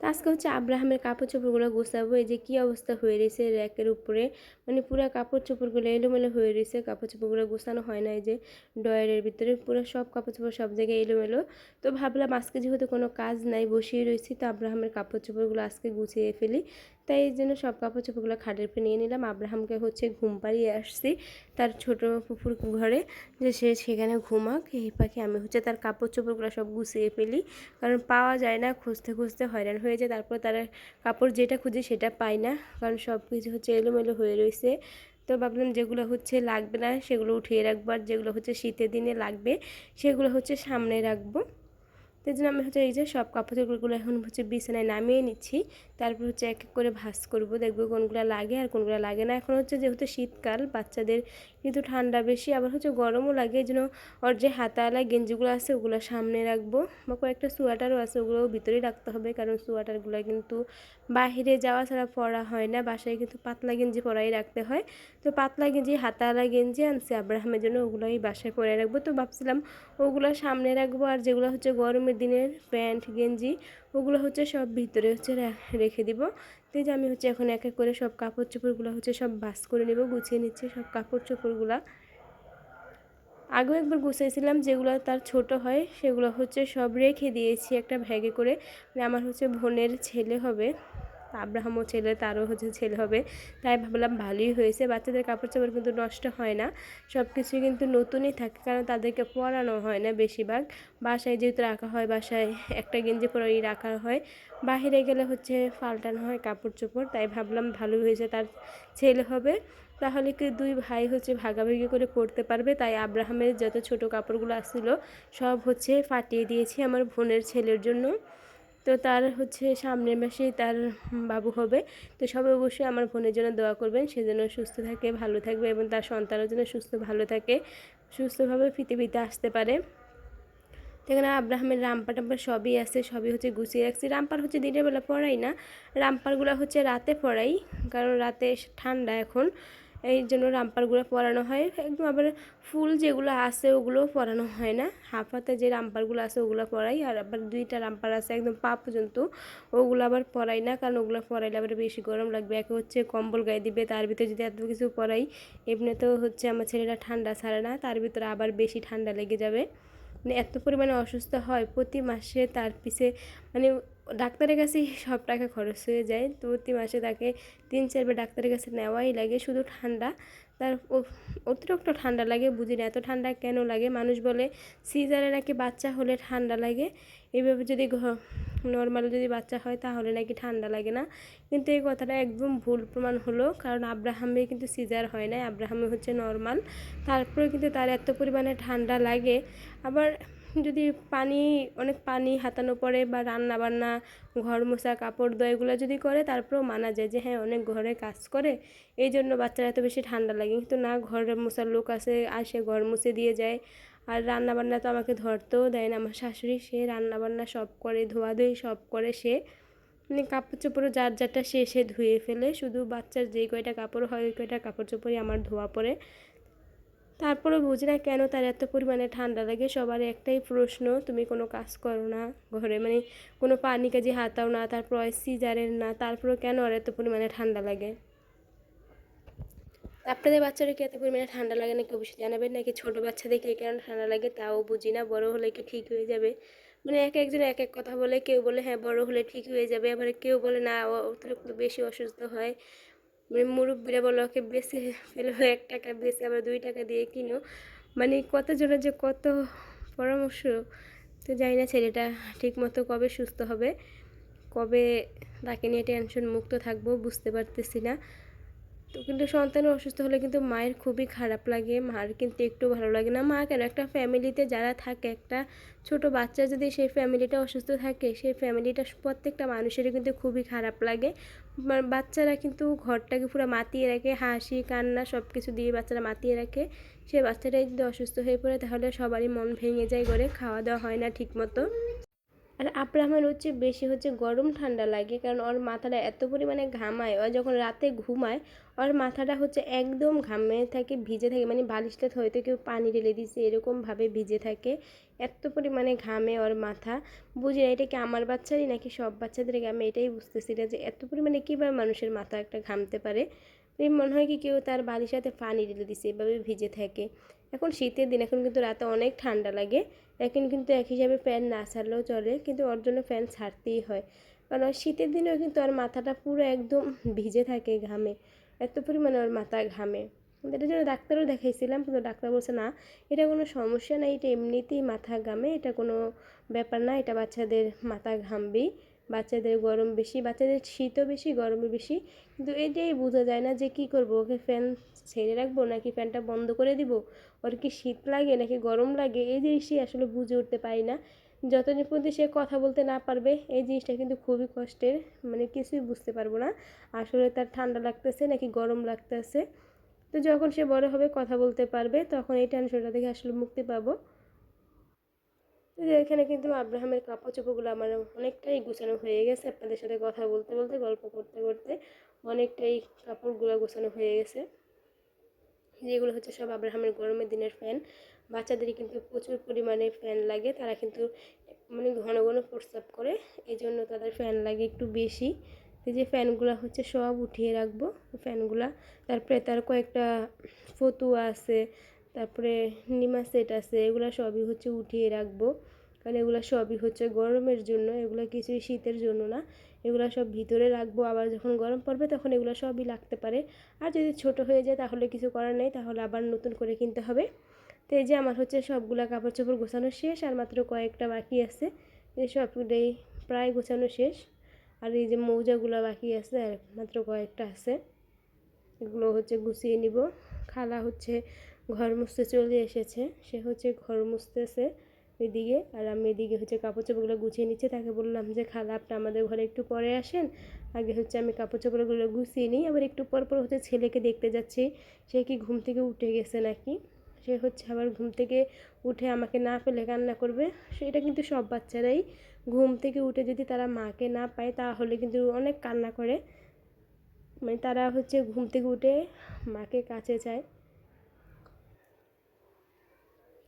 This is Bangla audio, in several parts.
তো আজকে হচ্ছে আব্রাহামের কাপড় চোপড়গুলো গোসাবো এই যে কী অবস্থা হয়ে রয়েছে র্যাকের উপরে। মানে পুরো কাপড় চোপড়গুলো এলোমেলো হয়ে রয়েছে কাপড় চোপড়গুলো গোসানো হয় না, এই যে ডয়ারের ভিতরে। পুরো সব কাপড় চোপড় সব জায়গায় এলোমেলো। তো ভাবলাম আজকে যেহেতু কোনো কাজ নাই, বসিয়ে রয়েছি, তো আব্রাহামের কাপড় চোপড়গুলো আজকে গুছিয়ে ফেলি। তাই এই জন্য সব কাপড় চোপড়গুলো খাটের উপরে নিয়ে নিলাম। আব্রাহামকে হচ্ছে ঘুম পাড়িয়ে আসছি তার ছোট পুকুর ঘরে যে সে সেখানে ঘুমাক। এই পাখি আমি হচ্ছে তার কাপড় চোপড়গুলো সব গুছিয়ে ফেলি। কারণ পাওয়া যায় না, খুঁজতে খুঁজতে হয়রান হয়ে যায়। তারপর তারা কাপড় যেটা খুঁজে সেটা পায় না। কারণ সব কিছু হচ্ছে এলোমেলো হয়ে রয়েছে তো ভাবলাম যেগুলো হচ্ছে লাগবে না সেগুলো উঠিয়ে রাখব। আর যেগুলো হচ্ছে শীতের দিনে লাগবে সেগুলো হচ্ছে সামনে রাখব। তো জন্য আমি হচ্ছে এই যে সব কাপড় চোপড়গুলো এখন হচ্ছে বিছানায় নামিয়ে নিচ্ছি। তারপর হচ্ছে এক এক করে ভাস করব। দেখব কোনগুলো লাগে আর কোনগুলো লাগে না। এখন হচ্ছে যেহেতু শীতকাল, বাচ্চাদের কিন্তু ঠান্ডা বেশি, আবার হচ্ছে গরমও লাগে। এই জন্য ওর যে হাতাওয়ালা গেঞ্জিগুলো আছে, ওগুলো সামনে রাখব বা কয়েকটা সোয়াটারও আছে, ওগুলোও ভিতরেই রাখতে হবে। কারণ সোয়াটারগুলো কিন্তু বাহিরে যাওয়া ছাড়া পরা হয় না। বাসায় কিন্তু পাতলা গেঞ্জি পরাই রাখতে হয়। তো পাতলা গেঞ্জি, হাতাওয়ালা গেঞ্জি আনছি আব্রাহামের জন্য ওগুলোই বাসায় পরে রাখব। তো ভাবছিলাম ওগুলো সামনে রাখব। আর যেগুলো হচ্ছে গরমের দিনের প্যান্ট, গেঞ্জি, ওগুলো হচ্ছে সব ভিতরে হচ্ছে রেখে দিব। তো যে আমি হচ্ছে এখন এক এক করে সব কাপড় চোপড়গুলো হচ্ছে সব বাস করে নেব, গুছিয়ে নিচ্ছি সব কাপড় চোপড়গুলা আগেও একবার গুছিয়েছিলাম যেগুলো তার ছোট হয়, সেগুলো হচ্ছে সব রেখে দিয়েছি একটা ভ্যাগে করে। মানে আমার হচ্ছে বোনের ছেলে হবে। আব্রাহামও ছেলে, তারও হচ্ছে ছেলে হবে। তাই ভাবলাম ভালোই হয়েছে। বাচ্চাদের কাপড় চাপড় কিন্তু নষ্ট হয় না। সব কিছুই কিন্তু নতুনই থাকে, কারণ তাদেরকে পরানো হয় না বেশিরভাগ। বাসায় যেহেতু রাখা হয়, বাসায় একটা গেঞ্জি পরেই রাখা হয়। বাহিরে গেলে হচ্ছে পাল্টানো হয় কাপড় চোপড় তাই ভাবলাম ভালোই হয়েছে, তার ছেলে হবে। তাহলে কি দুই ভাই হচ্ছে ভাগাভাগি করে পড়তে পারবে? তাই আব্রাহামের যত ছোট কাপড়গুলো আসছিল, সব হচ্ছে ফাটিয়ে দিয়েছি আমার বোনের ছেলের জন্য। তো তার হচ্ছে সামনের মাসেই তার বাবু হবে। তো সবাই অবশ্যই আমার বোনের জন্য দোয়া করবেন, সে যেন সুস্থ থাকে, ভালো থাকবে এবং তার সন্তানের জন্য সুস্থ, ভালো থাকে, সুস্থভাবে পৃথিবীতে আসতে পারে। এখানে আব্রাহামের রামপা টাম্পার সবই আছে, সবই হচ্ছে গুছিয়ে রাখছি। রামপার হচ্ছে দিনের বেলা পড়াই না, রামপারগুলো হচ্ছে রাতে পড়াই, কারণ রাতে ঠান্ডা এখন। এই জন্য রামপারগুলো পরানো হয়। একদম আবার ফুল যেগুলো আছে ওগুলো পরানো হয় না। হাফ হাতে যে রামপারগুলো আছে ওগুলো পরাই, আর আবার দুইটা রামপার আছে একদম পা পর্যন্ত, ওগুলো আবার পরাই না, কারণ ওগুলো পরাইলে আবার বেশি গরম লাগবে। একে হচ্ছে কম্বল গায়ে দিবে, তার ভিতরে যদি এত কিছু পরাই, এমনিতেও হচ্ছে আমার ছেলেরা ঠান্ডা ছাড়ে না, তার ভিতরে আবার বেশি ঠান্ডা লেগে যাবে। মানে এত পরিমাণে অসুস্থ হয়, প্রতি মাসে তার পিছে মানে ডাক্তারের কাছে সব টাকা খরচ হয়ে যায়। তো প্রতি মাসে তাকে তিন, চারবার ডাক্তারের কাছে নেওয়াই লাগে, শুধু ঠান্ডা। তার অতিরিক্ত ঠান্ডা লাগে, বুঝি না, এত ঠান্ডা কেন লাগে? মানুষ বলে, সিজারে নাকি বাচ্চা হলে ঠান্ডা লাগে। এইভাবে যদি নর্মাল যদি বাচ্চা হয় তাহলে নাকি ঠান্ডা লাগে না। কিন্তু এই কথাটা একদম ভুল প্রমাণ হলো, কারণ আব্রাহামে কিন্তু সিজার হয় না আব্রাহামে হচ্ছে নর্মাল তারপরে কিন্তু তার এত পরিমাণে ঠান্ডা লাগে। আবার যদি পানি, অনেক পানি হাতানো পড়ে বা রান্না বান্না ঘর মোছা, কাপড় দয় এগুলো যদি করে, তারপরেও মানা যায় যে হ্যাঁ অনেক ঘরে কাজ করে। এই জন্য বাচ্চারা এত বেশি ঠান্ডা লাগে। কিন্তু না ঘরে মোছার লোক আসে আসে ঘর মুছে দিয়ে যায়। আর রান্না বান্না তো আমাকে ধরতেও দেয় না। আমার শাশুড়ি সে রান্না বান্না সব করে, ধোয়াধুয়ি সব করে সে। মানে কাপড় চোপড়ও যার যারটা সে সে ধুয়ে ফেলে। শুধু বাচ্চার যেই কয়টা কাপড় হয়, ওই কয়টা কাপড় চোপড়ই আমার ধোয়া পড়ে। তারপরে বুঝি না কেন তার এত পরিমাণে ঠান্ডা লাগে। সবার একটাই প্রশ্ন, তুমি কোনো কাজ করো না ঘরে। মানে কোনো পানি কাজে হাতাও না, তারপর সিজারের না, তারপরেও কেন আর এত পরিমাণে ঠান্ডা লাগে? আপনাদের বাচ্চারা কি এত পরিমাণে ঠান্ডা লাগে নাকি অবশ্যই জানাবেন, নাকি ছোটো বাচ্চাদেরকে কেন ঠান্ডা লাগে তাও বুঝি না, বড় হলে কি ঠিক হয়ে যাবে? মানে এক একজন এক এক কথা বলে, কেউ বলে হ্যাঁ বড় হলে ঠিক হয়ে যাবে, আবার কেউ বলে না অতিরিক্ত বেশি অসুস্থ হয়। মানে মুরব্বীরা বলো ওকে বেশি ফেলো, এক টাকা বেশি আবার দুই টাকা দিয়ে কিনো। মানে কতজনের যে কত পরামর্শ, তো জানি না ছেলেটা ঠিক মতো কবে সুস্থ হবে, কবে তাকে নিয়ে টেনশন মুক্ত থাকব বুঝতে পারতেছি না। তো কিন্তু সন্তান অসুস্থ হলে কিন্তু মায়ের খুবই খারাপ লাগে। মার কিন্তু একটু ভালো লাগে না। মা কেন? একটা ফ্যামিলিতে যারা থাকে, একটা ছোট বাচ্চা যদি সেই ফ্যামিলিটা অসুস্থ থাকে, সেই ফ্যামিলিটা প্রত্যেকটা মানুষেরই কিন্তু খুবই খারাপ লাগে। বাচ্চারা কিন্তু ঘরটাকে পুরো মাতিয়ে রাখে। হাসি, কান্না সব কিছু দিয়ে বাচ্চারা মাতিয়ে রাখে। সে বাচ্চাটাই যদি অসুস্থ হয়ে পড়ে তাহলে সবারই মন ভেঙে যায় করে খাওয়া দাওয়া হয় না ঠিক আর আব্রাহামের হচ্ছে বেশি হচ্ছে গরম ঠান্ডা লাগে, কারণ ওর মাথাটা এত পরিমাণে ঘামায়, ও যখন রাতে ঘুমায়, ওর মাথাটা হচ্ছে একদম ঘামে থাকে, ভিজে থাকে মানে বালিশটা হয়তো কেউ পানি ঢেলে দিছে এরকমভাবে ভিজে থাকে, এত পরিমাণে ঘামে ওর মাথা। বুঝি না, এটা কি আমার বাচ্চারই নাকি সব বাচ্চাদের ঘামে, এটাই বুঝতেছি না যে এত পরিমাণে কীভাবে মানুষের মাথা একটা ঘামতে পারে। মনে হয় কি কেউ তার সাথে পানি ঢেলে দিছে এভাবে ভিজে থাকে। এখন শীতের দিন, এখন কিন্তু রাতে অনেক ঠান্ডা লাগে। এখন কিন্তু এক হিসাবে ফ্যান না ছাড়লেও চলে, কিন্তু ওর জন্য ফ্যান ছাড়তেই হয়। কারণ শীতের দিনেও কিন্তু ওর মাথাটা পুরো একদম ভিজে থাকে ঘামে, এত পরিমাণে ওর মাথা ঘামে। এটার জন্য ডাক্তারও দেখাইছিলাম, কিন্তু ডাক্তার বলছে, না, এটা কোনো সমস্যা নাই এটা এমনিতেই মাথা ঘামে, এটা কোনো ব্যাপার না, এটা বাচ্চাদের মাথা ঘামবেই। বাচ্চাদের গরম বেশি, বাচ্চাদের শীতও বেশি, গরমও বেশি। কিন্তু এটাই বোঝা যায় না যে কী করব, ওকে ফ্যান ছেড়ে রাখব নাকি ফ্যানটা বন্ধ করে দিব? ওর কি শীত লাগে নাকি গরম লাগে? এই জিনিসই আসলে বুঝে উঠতে পারি না। যতদিন পর্যন্ত সে কথা বলতে না পারবে, এই জিনিসটা কিন্তু খুবই কষ্টের মানে কিছুই বুঝতে পারব না। আসলে তার ঠান্ডা লাগতেছে নাকি গরম লাগতেছে? তো যখন সে বড় হবে, কথা বলতে পারবে, তখন এই টেনশনটা থেকে আসলে মুক্তি পাবো। তো এখানে কিন্তু আব্রাহামের কাপড় চোপড়গুলো আমার অনেকটাই গুছানো হয়ে গেছে। আপনাদের সাথে কথা বলতে বলতে, গল্প করতে করতে অনেকটাই কাপড়গুলো গোছানো হয়ে গেছে। যেগুলো হচ্ছে সব আব্রাহামের গরমের দিনের ফ্যান। বাচ্চাদেরই কিন্তু প্রচুর পরিমাণে ফ্যান লাগে। তারা কিন্তু মানে ঘন ঘন প্রস্রাব করে। এই জন্য তাদের ফ্যান লাগে একটু বেশি। যে ফ্যানগুলো হচ্ছে সব উঠিয়ে রাখব। ফ্যানগুলা তারপরে তার কয়েকটা ফতুয়া আছে। তারপরে নিমা সেট আছে, এগুলো সবই হচ্ছে উঠিয়ে রাখব। কারণ এগুলো সবই হচ্ছে গরমের জন্য, এগুলো কিছুই শীতের জন্য না। এগুলো সব ভিতরে রাখব, আবার যখন গরম পড়বে তখন এগুলো সবই লাগতে পারে। আর যদি ছোট হয়ে যায় তাহলে কিছু করার নেই, তাহলে আবার নতুন করে কিনতে হবে। তো এই যে আমার হচ্ছে সবগুলা কাপড় চোপড় গোছানো শেষ, আর মাত্র কয়েকটা বাকি আছে। এই সবগুলোই প্রায় গোছানো শেষ। আর এই যে মৌজাগুলো বাকি আছে, আর মাত্র কয়েকটা আছে। এগুলো হচ্ছে গুছিয়ে নিব। খালা হচ্ছে ঘর মুছতে চলে এসেছে। সে হচ্ছে ঘর মুছতেছে এদিকে। আর আমি এদিকে হচ্ছে কাপড় চোপড়গুলো গুছিয়ে নিচ্ছে। তাকে বললাম যে, খালা, আপনি আমাদের ঘরে একটু পরে আসেন। আগে হচ্ছে আমি কাপড় চোপড়গুলো গুছিয়ে নিই। আবার একটু পর পর হচ্ছে ছেলেকে দেখতে যাচ্ছি। সে কি ঘুম থেকে উঠে গেছে নাকি? সে হচ্ছে আবার ঘুম থেকে উঠে আমাকে না পেলে কান্না করবে। সেটা কিন্তু সব বাচ্চারাই। ঘুম থেকে উঠে যদি তারা মাকে না পায়, তাহলে কিন্তু অনেক কান্না করে। মানে তারা হচ্ছে ঘুম থেকে উঠে মাকে কাছে চায়।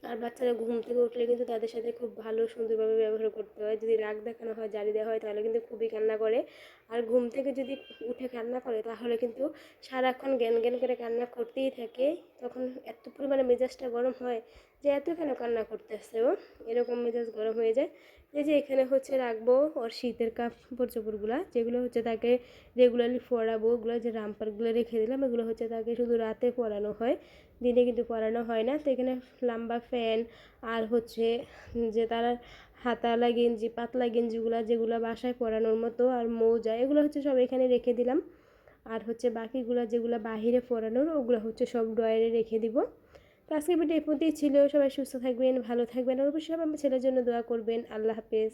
আর বাচ্চারা ঘুম থেকে উঠলে কিন্তু তাদের সাথে খুব ভালো সুন্দরভাবে ব্যবহার করতে হয়। যদি রাগ দেখানো হয়, জারি দেওয়া হয়, তাহলে কিন্তু খুবই কান্না করে। আর ঘুম থেকে যদি উঠে কান্না করে, তাহলে কিন্তু সারাক্ষণ জ্ঞান জ্ঞান করে কান্না করতেই থাকে। তখন এত পরিমাণে মেজাজটা গরম হয় যে, এত কেন কান্না করতে আসছে ও? এরকম মেজাজ গরম হয়ে যায়। এই যে এখানে হচ্ছে রাখব ওর শীতের কাপড় চোপড়গুলো যেগুলো হচ্ছে তাকে রেগুলারলি পরাবো ওগুলো যে রামপারগুলো রেখে দিলাম, এগুলো হচ্ছে তাকে শুধু রাতে পরানো হয়, দিনে কিন্তু পরানো হয় না। তো এখানে লম্বা ফ্যান আর হচ্ছে যে তারা হাতালা গেঞ্জি, পাতলা গেঞ্জিগুলো যেগুলো বাসায় পরানোর মতো আর মৌজা, এগুলো হচ্ছে সব এখানে রেখে দিলাম। আর হচ্ছে বাকিগুলো যেগুলো বাহিরে পরানোর ওগুলো হচ্ছে সব ড্রয়ারে রেখে দিব। তো আজকে ভিডিও এই পর্যন্তই ছিল। সবাই সুস্থ থাকবেন, ভালো থাকবেন, আর অবশ্যই আমার ছেলের জন্য দোয়া করবেন। আল্লাহ হাফেজ।